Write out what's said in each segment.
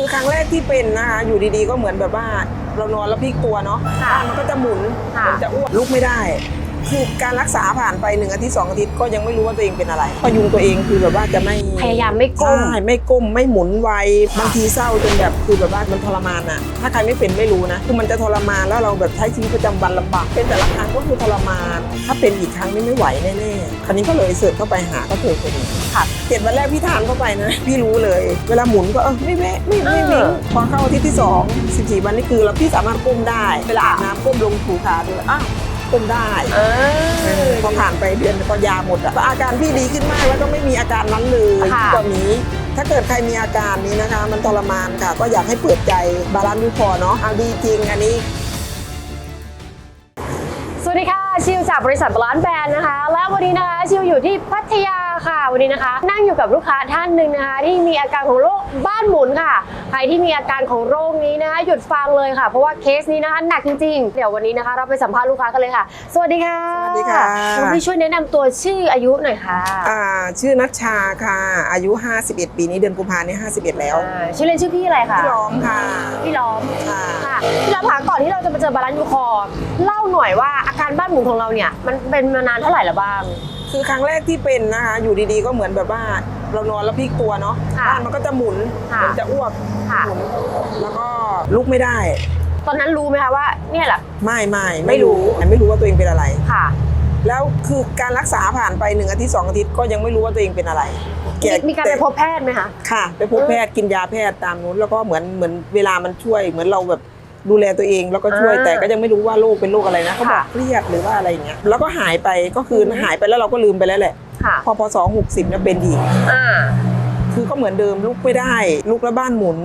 คือครั้งแรกที่เป็นนะคะอยู่ดีๆก็เหมือนแบบว่าเรานอนแล้วพลิกตัวเนาะค่ะบ้านมันก็จะหมุนค่ะ มันจะอ้วกลุกไม่ได้ คือการรักษาผ่านไปหนึ่งอาทิตย์สองอาทิตย์ก็ยังไม่รู้ว่าตัวเองเป็นอะไรพยุงตัวเองคือแบบว่าจะไม่พยายามไม่ก้มใช่ไม่ก้มไม่หมุนไวบางทีเศร้าจนแบบคือแบบว่ามันทรมานอะถ้าใครไม่เป็นไม่รู้นะคือมันจะทรมานแล้วเราแบบใช้ชีวิตประจำวันลำบากเป็นแต่ละครั้งก็คือทรมาน ถ้าเป็นอีกครั้งนี่ไม่ไหวแน่ๆคราวนี้ก็เลยเสิร์ชเข้าไปหาก็เจอตัวนี้ค่ะเจ็ดวันแรกพี่ทานเข้าไปนะพี่รู้เลย เวลาหมุนก็เออไม่แม่ไม่ไม่เอไม่อพอเข้าอาทิตย์ที่สองสิบสี่วันนี่คือเราพี่สามารถก้มได้เวลาอาบน้ำก้มลงถูขาด้วยอ้าว ก้มได้เอเอออ พอผ่านไปเดือนก็ยาหมดอะอาการพี่ดีขึ้นมากแล้วก็ไม่มีอาการนั้นเลยค่ะ ตอนนี้ ถ้าเกิดใครมีอาการนี้นะคะ มันทรมานค่ะ ก็อยากให้เปิดใจบาลานซ์ยูพอเนาะเอาดีจริงอันนี้ สวัสดีค่ะ ชิวจากบริษัทบาลานซ์แบรนด์นะคะ และวันนี้นะคะ ชิวอยู่ที่พัทยา ค่ะวันนี้นะคะ นั่งอยู่กับลูกค้าท่านหนึ่งนะคะ ที่มีอาการของโรคบ้านหมุนค่ะ ใครที่มีอาการของโรคนี้นะคะหยุดฟังเลยค่ะ เพราะว่าเคสนี้นะคะหนักจริงๆ เดี๋ยววันนี้นะคะ เราไปสัมภาษณ์ลูกค้ากันเลยค่ะ สวัสดีค่ะสวัสดีค่ะณพี่ช่วยแนะนำตัวชื่ออายุหน่อยค่ะอ่าชื่อนัชชาค่ะ อายุ 51 ปีนี้เดือนกุมภาเนี่ย51 แล้วอ่าชื่อเล่นชื่อพี่อะไรคะพี่ล้อมค่ะพี่ล้อม ค่ะค่ะพี่ล้อมคะก่อนที่เราจะมาเจอบาลานซ์ยูคอร์เล่าหน่อยว่าอาการบ้านหมุนของเราเนี่ยมันเป็นมานานเท่าไหร่แล้วบ้าง คือครั้งแรกที่เป็นนะคะอยู่ดีๆก็เหมือนแบบว่าเรานอนแล้วพลิกตัวเนาะค่ะบ้านมันก็จะหมุนค่ะมันจะอ้วกค่ะ หมุนแล้วก็ลุกไม่ได้ ตอนนั้นรู้ไหมคะว่าเนี่ยแหละไม่ไม่ไม่รู้ไม่รู้ว่าตัวเองเป็นอะไร ค่ะ แล้วคือการรักษาผ่านไปหนึ่งอาทิตย์สองอาทิตย์ก็ยังไม่รู้ว่าตัวเองเป็นอะไรมีมีการไปพบแพทย์ไหมคะ ค่ะ ไปพบแพทย์กินยาแพทย์ตามนู้นแล้วก็เหมือนเหมือนเวลามันช่วย เหมือนเราแบบ ดูแลตัวเองแล้วก็ช่วยอ่าแต่ก็ยังไม่รู้ว่าโรคเป็นโรคอะไรนะเขาบอกค่ะเครียดหรือว่าอะไรอย่างเงี้ยแล้วก็หายไปก็คืออือฮึหายไปแล้วเราก็ลืมไปแล้วแหละค่ะพอพศหกสิบเนี่ยเป็นอีกอ่าคือก็เหมือนเดิมลุกไม่ได้ ลุกแล้วบ้านหมุน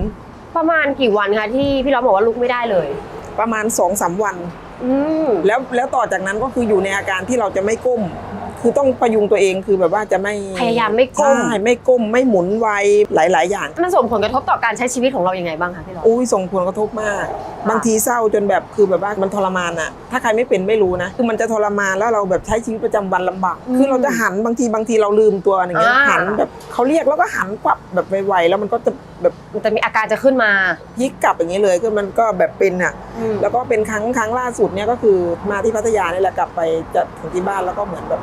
ประมาณกี่วันคะที่พี่ล้อมบอกว่าลุกไม่ได้เลย ประมาณ2อสวันอืมแล้วแล้วต่อจากนั้นก็คืออยู่ในอาการที่เราจะไม่ก้ม คือต้องพยุงตัวเองคือแบบว่าจะไม่พยายามไม่ก้ม ใช่ไม่ก้มไม่หมุนไวหลาย ๆ อย่าง มันส่งผลกระทบต่อการใช้ชีวิตของเรายังไงบ้างคะพี่ล้อมอุ้ยส่งผลกระทบมาก บางทีเศร้าจนแบบคือแบบว่ามันทรมานอะถ้าใครไม่เป็นไม่รู้นะ คือมันจะทรมานแล้วเราแบบใช้ชีวิตประจำวันลำบาก อืมคือเราจะหันบางทีบางทีเราลืมตัวอย่างเงี้ยอ่า หันแบบเขาเรียกแล้วก็หันกลับแบบไวๆแล้วมันก็จะแบบมันจะมีอาการจะขึ้นมายิกกลับอย่างนี้เลยคือมันก็แบบเป็นอะ อืม แล้วก็เป็นครั้งครั้งล่าสุดเนี่ยก็คือมาที่พัทยานี่แหละกลับไปจะถึงที่บ้านแล้วก็เหมือนแบบ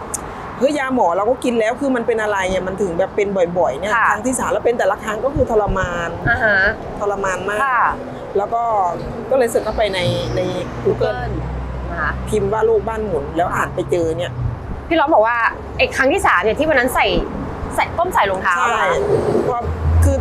เฮ้ยยาหมอเราก็กินแล้วคือมันเป็นอะไรเนี่ยมันถึงแบบเป็นบ่อยๆเนี่ยค่ะ ครั้งที่สามแล้วเป็นแต่ละครั้งก็คือทรมานอ่าฮะทรมานมาก ค่ะแล้วก็ก็เลยเสิร์ชเข้าไปในใน Google นะคะ พิมพ์ว่าโรคบ้านหมุนแล้วอ่านไปเจอเนี่ย พี่ล้อมบอกว่าไอ้ครั้งที่สามเนี่ยที่วันนั้นใส่ใส่ต้มใส่รองเท้าใช่เหรอคะเพราะคือ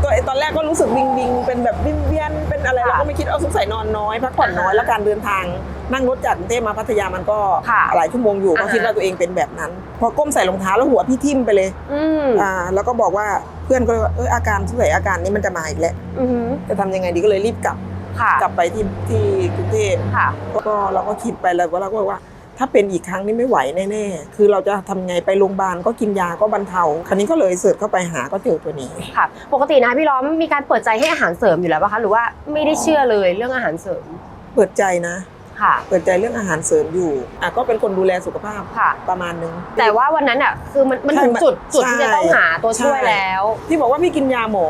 ตัวตอนแรกก็รู้สึกวิงวิงเป็นแบบวิงเวียนเป็นอะไรค่ะเราก็ไม่คิดเอาสงสัยนอนน้อยพักผ่อนน้อยอ่าฮะแล้วการเดินทางนั่งรถจากกรุงเทพมาพัทยามันก็ค่ะหลายชั่วโมงอยู่ก็อ่าฮะคิดว่าตัวเองเป็นแบบนั้น พอก้มใส่รองเท้าแล้วหัวพี่ทิ่มไปเลยอืมอ่าแล้วก็บอกว่าเพื่อนก็เลยว่าเอออาการสงสัยอาการนี้มันจะมาอีกแล้วอือหือจะทำยังไงดีก็เลยรีบกลับค่ะกลับไปที่ที่กรุงเทพค่ะแล้วก็เราก็คิดไปแล้วว่าเราก็บอกว่า ถ้าเป็นอีกครั้งนี่ไม่ไหวแน่ๆ คือเราจะทำไงไปโรงพยาบาลก็กินยาก็บรรเทา คราวนี้ก็เลยเสิร์ชเข้าไปหาก็เจอตัวนี้ ค่ะ ปกตินะคะพี่ล้อมมีการเปิดใจให้อาหารเสริมอยู่แล้วป่ะคะ หรือว่าไม่ได้เชื่อเลยเรื่องอาหารเสริม เปิดใจนะ ค่ะ เปิดใจเรื่องอาหารเสริมอยู่อะก็เป็นคนดูแลสุขภาพค่ะ ประมาณนึง แต่ว่าวันนั้นอะคือมันมันใช่ถึงจุดจุดที่ใช่จะต้องหาตัวช่วยใช่แล้ว ที่บอกว่าพี่กินยาหมอ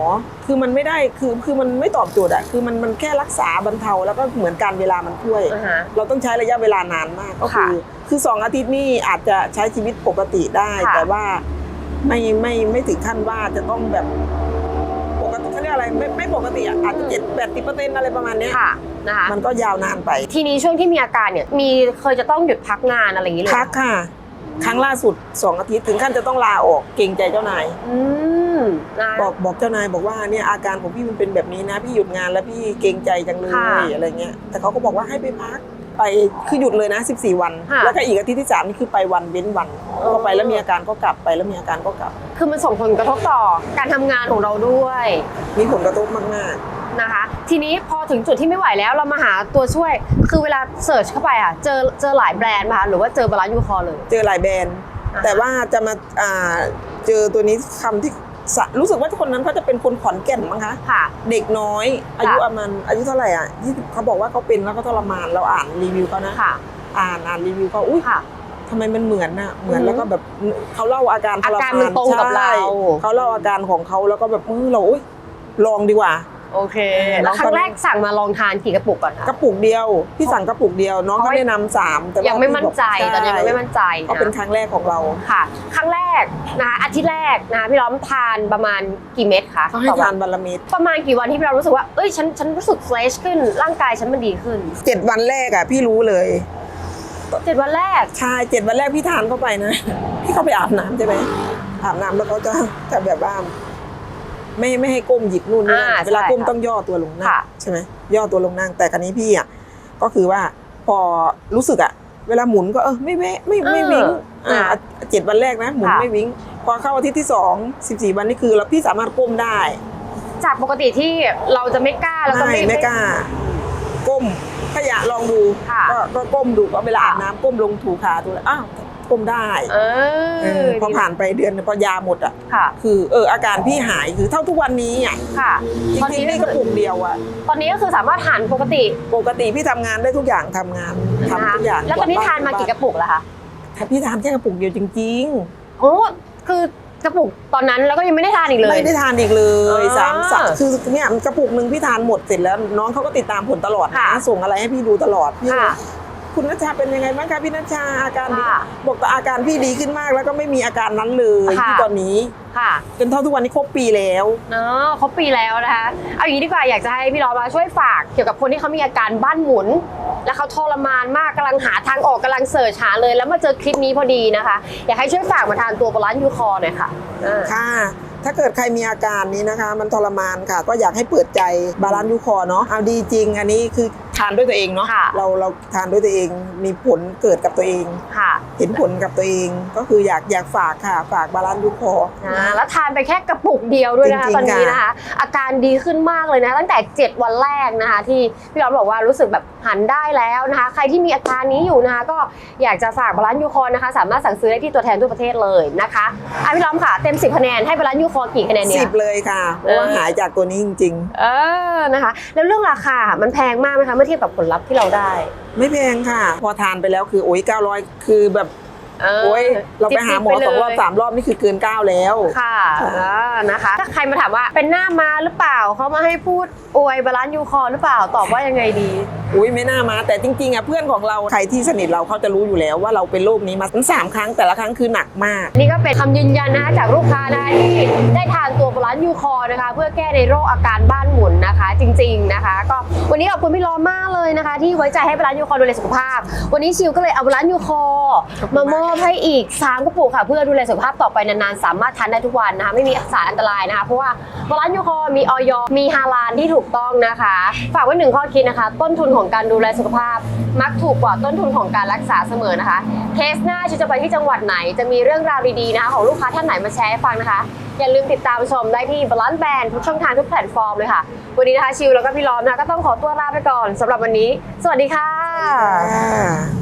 คือมันไม่ได้คือคือมันไม่ตอบโจทย์อะคือมันมันแค่รักษาบรรเทาแล้วก็เหมือนการเวลามันช่วยอ่าฮะเราต้องใช้ระยะเวลานานมากก็คือค่ะคือสองอาทิตย์นี่อาจจะใช้ชีวิตปกติได้ค่ะแต่ว่าไม่ไม่ไม่ถึงขั้นว่าจะต้องแบบปกติเขาเรี ยกอะไรไม่ไม่ปกติอะอาจจะเจ็ดแปดสิบเปอร์เซ็นต์อะไรประมาณเนี้ยค่ะนะคะมันก็ยาวนานไป ทีนี้ช่วงที่มีอาการเนี่ยมีเคยจะต้องหยุดพักงานอะไรอย่างนี้เลยพักค่ะ ครั้งล่าสุดสองอาทิตย์ถึงขั้นจะต้องลาออกเกรงใจเจ้านายอืมนะบอกบอกเจ้านายบอกว่าเนี่ยอาการของพี่มันเป็นแบบนี้นะ พี่หยุดงานแล้วพี่เกรงใจจังเลยค่ะอะไรเงี้ยแต่เขาก็บอกว่าให้ไปพัก ไปคือหยุดเลยนะ 14 วัน ค่ะ แล้วก็อีกอาทิตย์ที่สามนี่คือไปวันเว้นวันอ๋อพอไปแล้วมีอาการก็กลับไปแล้วมีอาการก็กลับ คือมันส่งผลกระทบต่อการทำงานของเราด้วยมีผลกระทบมากนะคะ ทีนี้พอถึงจุดที่ไม่ไหวแล้วเรามาหาตัวช่วย คือเวลาเสิร์ชเข้าไปอะ เจอเจอหลายแบรนด์ป่ะคะหรือว่าเจอบาลานซ์ยูคอร์เลย ๆ เจอหลายแบรนด์ อ่าฮะแต่ว่าจะมาอ่าเจอตัวนี้คำที่สะ รู้สึกว่าคนนั้นเขาจะเป็นคนขอนแก่นมั้งคะค่ะ เด็กน้อย อายุประมาณอายุเท่าไหร่อะยี่สิบเขาบอกว่าเขาเป็นแล้วก็ทรมานเราอ่านรีวิวเขานะค่ะ อ่านอ่านรีวิวเขาอุ้ยค่ะทำไมมันเหมือนน่ะเหมือนอือฮึแล้วก็แบบเขาเล่าอาการทรมานอาการมันตรงกับเราใช่เขาเล่าอาการของเขาแล้วก็แบบเออเราอุ๊ยลองดีกว่า โอเคเออแล้วครั้น้องงก็แรกสั่งมาลองทานกี่กระปุกก่อนกคะระปุกเดียวพี่สั่งกระปุกเดียวน้องเพเขาราะแนะนำสามแต่ว่ายังไม่มั่นใจพี่บกตอนนี้ยังไม่มั่นใจก็เป็นนะครั้งแรกของเราค่ะ ครั้งแรกนะคะอาทิตย์แรกนะคะพี่ล้อมทานประมาณกี่เม็ดคะเขาให้ต่อวัทานวันละเม็ดประมาณกี่วันที่พี่ล้อมรู้สึกว่าเอ้ยฉันฉันรู้สึกเฟรชขึ้นร่างกายฉันมันดีขึ้นเจ็ดวันแรกอะพี่รู้เลยเจ็ดวันแรกใช่เจ็ดวันแรกพี่ทานเข้าไปนะพี่เข้าไปอาบน้ำใช่ไหมอาบน้ำแล้วเขาจะจะแบบว่า ไม่ไม่ให้ก้มหยิบนู่นนี่นั่นอ่าเวลาใช่ก้มค่ะต้องย่อตัวลงนั่งค่ะ ใช่ไหมย่อตัวลงนั่งแต่ครั้นี้พี่อะก็คือว่าพอรู้สึกอะ เวลาหมุนก็เออไม่แวะไม่ไม่วิ่งอ่าเจ็ดวันแรกนะหมุนไม่วิ่งพอเข้าอาทิตย์ที่สองสิบสี่วันนี่คือเราพี่สามารถก้มได้ จากปกติที่เราจะไม่กล้าแล้วก็ไม่ไม่ ไม่กล้า ก้มถ้าอยากลองดูค่ะก็ก็ก้มดูก็เวลาอาบน้ำก้มลงถูขาถูอะไรอ้าว ก้มได้เอเอออพอผ่านไปเดือนหนึ่งพอยาหมดอะ ค่ะ คือเอออาการพี่หายคือเท่าทุกวันนี้อะค่ะ จตอนรินี้งๆนี่กระปุกเดียวอะตอนนี้ก็คือสามารถทานปกติปกติพี่ทำงานได้ทุกอย่างทำงานทำนะคะทุกอย่างแล้วตอนนี้ทานมากี่กระปุกแล้วคะถ้าพี่ทานแค่กระปุกเดียวจริง โอ้คือกระปุกตอนนั้นแล้วก็ยังไม่ได้ทานอีกๆ เลย ไม่ได้ทานอีกเลยอ่าสามสัปคือเนี่ยกระปุกหนึ่งพี่ทานหมดเสร็จแล้วน้องเขาก็ติดตามผลตลอดค่ะนะส่งอะไรให้พี่ดูตลอดพี่ค่ะ คุณนัชชาเป็นยังไงบ้างคะพี่นัชชาอาการดีค่ะบอกแต่อาการพี่ดีขึ้นมาก แล้วก็ไม่มีอาการนั้นเลยค่ะ ที่ตอนนี้ค่ะจนเท่าทุกวันนี้ครบปีแล้ว เนาะครบปีแล้วนะคะเอาอย่างนี้ดีกว่าอยากจะให้พี่ล้อมาช่วยฝากเกี่ยวกับคนที่เขามีอาการบ้านหมุน แล้วเขาทรมานมากกำลังหาทางออกกำลังเสิร์ชหาเลย แล้วมาเจอคลิปนี้พอดีนะคะ อยากให้ช่วยฝากมาทานตัวบาลานซ์ยูคอหน่อยค่ะอ่า ค่ะ ถ้าเกิดใครมีอาการนี้นะคะ มันทรมานค่ะ ก็อยากให้เปิดใจบาลานซ์ยูคอเนาะ เอาดีจริง อันนี้คือทานด้วยตัวเองเนาะค่ะเราเราทานด้วยตัวเองมีผลเกิดกับตัวเองค่ะ เห็นผลกับตัวเองก็คืออยากอยากฝากค่ะ ฝากบาลานซ์ยูคออ่าแล้วทานไปแค่กระปุกเดียวด้วยนะคะจริงๆตอนนี้ค่ะนะคะ อาการดีขึ้นมากเลยนะ ตั้งแต่ 7 วันแรกนะคะ ที่พี่ร้อนบอกว่ารู้สึกแบบหันได้แล้วนะคะ ใครที่มีอาการนี้อยู่นะคะ ก็อยากจะฝากบาลานซ์ยูคอนะคะ สามารถสั่งซื้อได้ที่ตัวแทนทั่วประเทศเลยนะคะอะพี่ร้อมค่ะเต็ม 10คะแนนให้บาลานซ์ยูคอกี่คะแนนเนี่สิยบเลยค่ะเพราะว่าเออหายจากตัวนี้จริงเออนะคะ แล้วเรื่องราคามันแพงมากไหมคะเมื่อเทียบกับผลลัพธ์ที่เราได้ๆไม่แพงค่ะ พอทานไปแล้วคือโอ้ย900 คือแบบเออโอ้ยเราไปหาหมอจิ๊บๆสองรอบเลยสามรอบนี่คือเกิน9แล้วค่ะอ่านะคะ ถ้าใครมาถามว่าเป็นหน้ามาหรือเปล่าเขามาให้พูดอวยบาลานซ์ยูคอหรือเปล่าตอบว่ายังไงดี อุ้ยไม่น่ามา แต่จริงๆอะเพื่อนของเราใครที่สนิทเราเขาจะรู้อยู่แล้วว่าเราเป็นโรคนี้มาทั้งสามครั้งแต่ละครั้งคือหนักมาก นี่ก็เป็นคำยืนยันนะคะจากลูกค้านะคะที่ได้ทานตัวบาลานซ์ยูคอนะคะ เพื่อแก้ในโรคอาการบ้านหมุนนะคะ จริง ๆนะคะ ก็ วันนี้ขอบคุณพี่ล้อมากเลยนะคะ ที่ไว้ใจให้บาลานยูคอดูแลสุขภาพ วันนี้ชิวก็เลยเอาบาลานยูคอมามอบให้อีก3กระปุกค่ะ เพื่อดูแลสุขภาพต่อไปนานๆ สามารถทานได้ทุกวันนะคะไม่มีสารอันตรายนะคะ เพราะว่าบาลานยูคอมีออยมีฮาลาลที่ถูกต้องนะคะ ฝากไว้หนึ่งข้อคิดนะคะ ต้นทุนของการดูแลสุขภาพ มักถูกกว่าต้นทุนของการรักษาเสมอนะคะ เคสหน้าชิวจะไปที่จังหวัดไหน จะมีเรื่องราวดีๆนะคะของลูกค้าท่านไหนมาแชร์ให้ฟังนะคะ อย่าลืมติดตามชมได้ที่บลันแบนทุกช่องทางทุกแพลตฟอร์มเลยค่ะ วันนี้นะคะชิวแล้วก็พี่ล้อมนะก็ต้องขอตัวลาไปก่อนสำหรับวันนี้ สวัสดีค่ะค่ะ